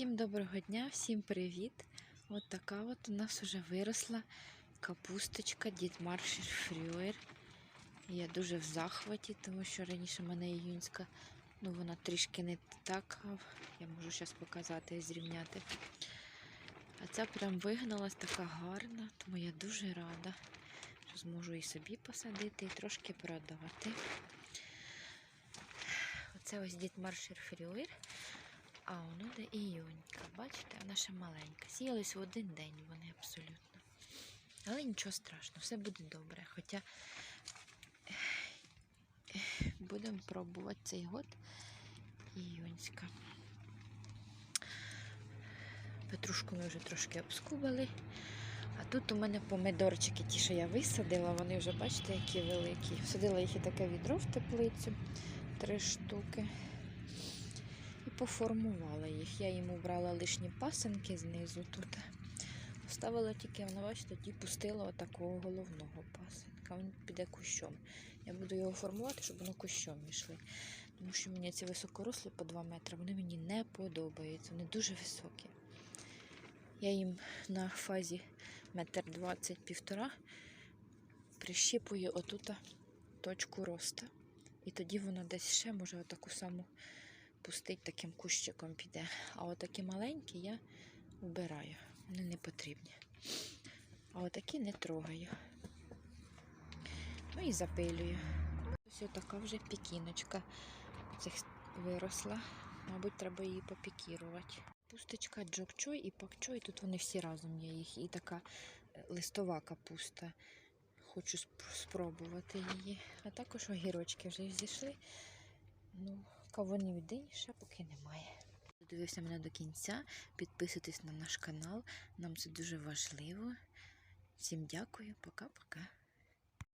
Всім доброго дня, всім привіт! От така от у нас вже виросла капусточка Дід Маршер Фрюер. Я дуже в захваті, тому що раніше в мене іюнська, ну вона трішки не така. Я можу зараз показати і зрівняти. А ця прям вигналась така гарна, тому я дуже рада, що зможу і собі посадити, і трошки продати. Оце ось Дід Маршер Фрюер. А воно де іюнька. Бачите, вона ще маленька. Сіялись в один день вони абсолютно. Але нічого страшного, все буде добре. Хоча будемо пробувати цей год іюньська. Петрушку ми вже трошки обскубали. А тут у мене помидорчики, ті, що я висадила, вони вже бачите, які великі. Всадила їх і таке відро в теплицю. Три штуки і поформувала їх. Я їм убрала лишні пасинки знизу тут. Поставила тільки, вона, бачите, тоді пустила отакого головного пасинка. Він піде кущом. Я буду його формувати, щоб воно кущом йшли. Тому що мені ці високорослі по 2 метри, вони мені не подобаються. Вони дуже високі. Я їм на фазі метр двадцять півтора прищіпую отут точку росту. І тоді воно десь ще може отаку саму пустить таким кущиком піде. А отакі маленькі я вбираю. Вони не потрібні. А отакі не трогаю. Ну і запилюю. Ось така вже пікіночка цих виросла. Мабуть, треба її попікірувати. Пусточка джокчой і пакчой. Тут вони всі разом є їх. І така е, листова капуста. Хочу спробувати її. А також огірочки вже зійшли. Кавунів день ще поки немає. Дивився мене до кінця. Підписуйтесь на наш канал. Нам це дуже важливо. Всім дякую, пока-пока.